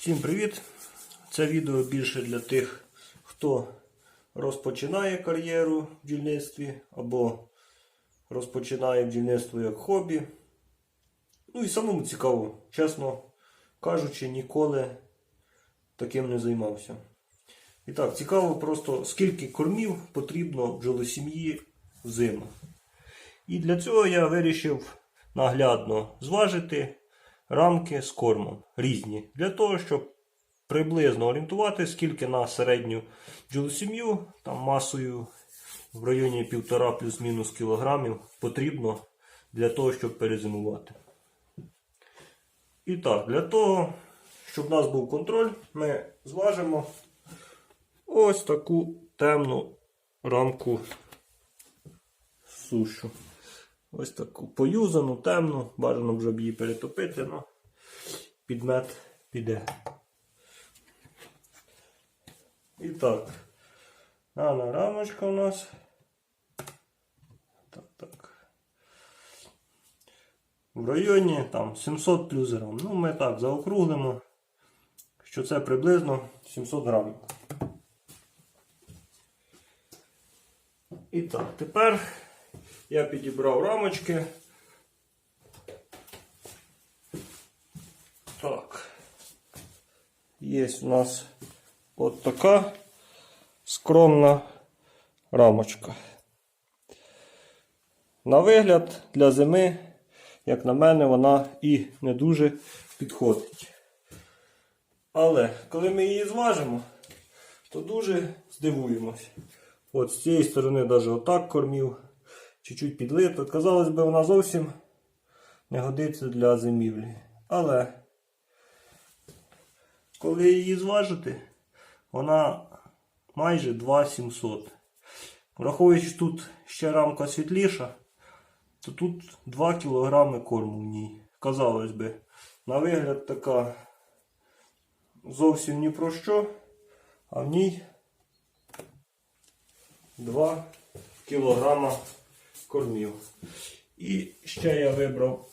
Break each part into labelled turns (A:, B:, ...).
A: Всім привіт! Це відео більше для тих, хто розпочинає кар'єру в бджільництві або розпочинає бджільництво як хобі. Ну і самому цікаво, чесно кажучи, ніколи таким не займався. І так, цікаво просто, скільки кормів потрібно бджолосім'ї взиму. І для цього я вирішив наглядно зважити рамки з кормом різні. Для того, щоб приблизно орієнтувати, скільки на середню бджолосім'ю, там масою в районі 1,5 плюс-мінус кілограмів потрібно для того, щоб перезимувати. І так, для того, щоб у нас був контроль, ми зважимо ось таку темну рамку сушу. Ось таку поюзану, темну, бажано вже б її перетопити, але підмет піде. І так, дана рамочка у нас. Так, так. В районі там 700 плюс грам. Ну, ми так заокруглимо, що це приблизно 700 грамів. І так, тепер я підібрав рамочки. Так. Є у нас от така скромна рамочка. На вигляд для зими, як на мене, вона і не дуже підходить. Але коли ми її зважимо, то дуже здивуємось. От з цієї сторони навіть отак кормів, чуть-чуть підлито. Казалось би, вона зовсім не годиться для зимівлі. Але коли її зважити, вона майже 2700. Враховуючи, тут ще рамка світліша, то тут 2 кг корму в ній. Казалось би, на вигляд така зовсім ні про що, а в ній 2 кілограма кормів. І ще я вибрав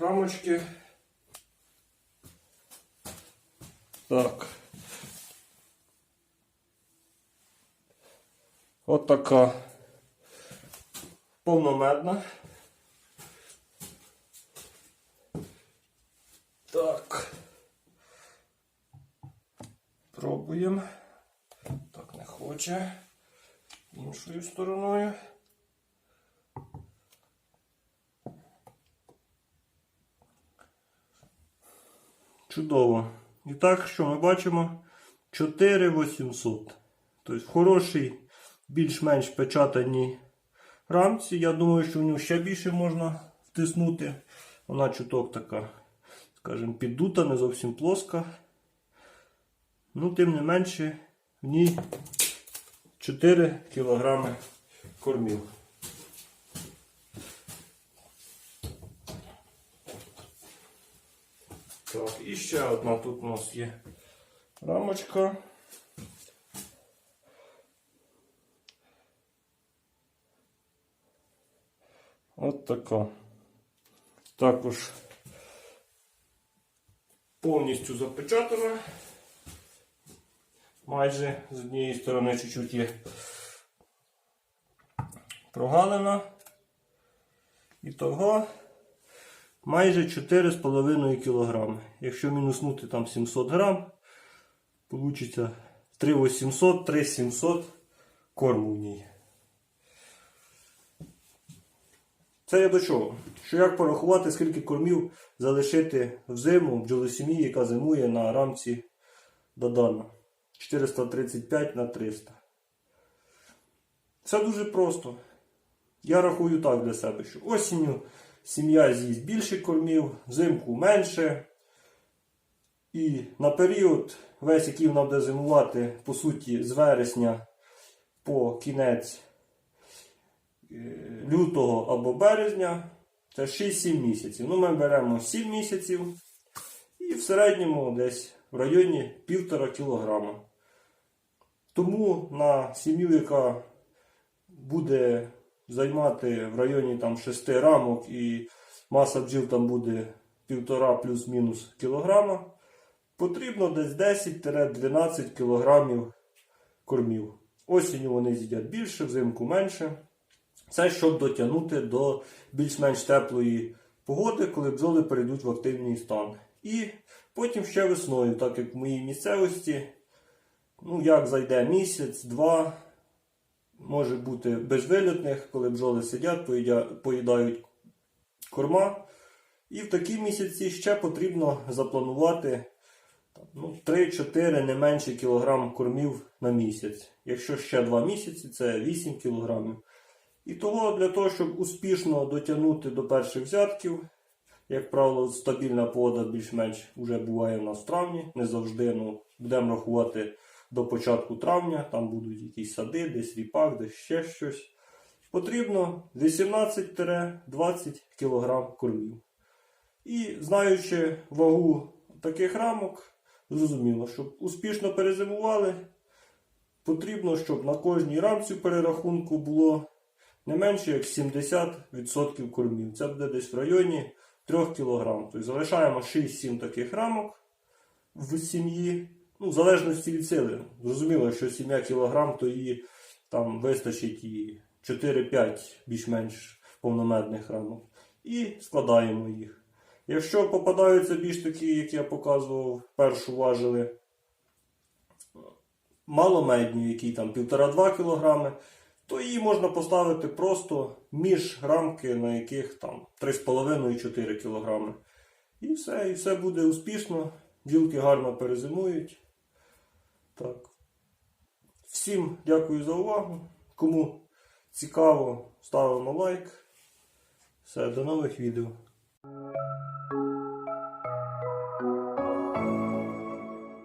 A: рамочки. Так. От така повномедна. Так. Пробуємо. Так не хоче. Іншою стороною. Чудово. І так, що ми бачимо? 4800. Тобто в хорошій, більш-менш печатаній рамці. Я думаю, що в нього ще більше можна втиснути. Вона чуток така, скажімо, піддута, не зовсім плоска. Ну, тим не менше, в ній 4 кг кормів. Так, і ще одна тут у нас є рамочка. От така. Також повністю запечатана. Майже з однієї сторони чуть-чуть є прогалина. І того майже 4,5 кг. Якщо мінуснути там 700 грам, получиться 3800, 3700 корму в ній. Це я до чого? Що як порахувати, скільки кормів залишити в бджолосім'ї, яка зимує на рамці Додана. 435 на 300. Це дуже просто. Я рахую так для себе, що осінню сім'я з'їсть більше кормів, взимку менше. І на період, весь який вона буде зимувати, по суті, з вересня по кінець е, лютого або березня, це 6-7 місяців. Ну, ми беремо 7 місяців і в середньому десь в районі 1,5 кг. Тому на сім'ю, яка буде займати в районі там 6 рамок і маса бджіл там буде 1,5 плюс-мінус кілограма, потрібно десь 10-12 кілограмів кормів. Осінню вони з'їдять більше, взимку менше. Це щоб дотягнути до більш-менш теплої погоди, коли бджоли перейдуть в активний стан. І потім ще весною, так як в моїй місцевості, ну як зайде місяць, два, може бути безвилітних, коли бджоли сидять, поїдають корма. І в такі місяці ще потрібно запланувати ну, 3-4 не менше кілограм кормів на місяць. Якщо ще 2 місяці, це 8 кілограмів. І того для того, щоб успішно дотягнути до перших взятків, як правило, стабільна погода більш-менш вже буває у нас в травні, не завжди. Ну, будемо рахувати до початку травня, там будуть якісь сади, десь ріпак, десь ще щось. Потрібно 18-20 кг кормів. І знаючи вагу таких рамок, зрозуміло, щоб успішно перезимували, потрібно, щоб на кожній рамці перерахунку було не менше як 70% кормів. Це буде десь в районі 3 кг. Тобто залишаємо 6-7 таких рамок в сім'ї. Ну, в залежності від сили. Зрозуміло, що сім'я кілограм, то її там вистачить і 4-5 більш-менш повномедних рамок. І складаємо їх. Якщо попадаються більш такі, як я показував, першу важили маломедні, які там 1,5-2 кг, то її можна поставити просто між рамки, на яких там 3,5-4 кг. І все, і все буде успішно. Бджілки гарно перезимують. Так. Всім дякую за увагу. Кому цікаво, ставимо лайк. Все, до нових відео.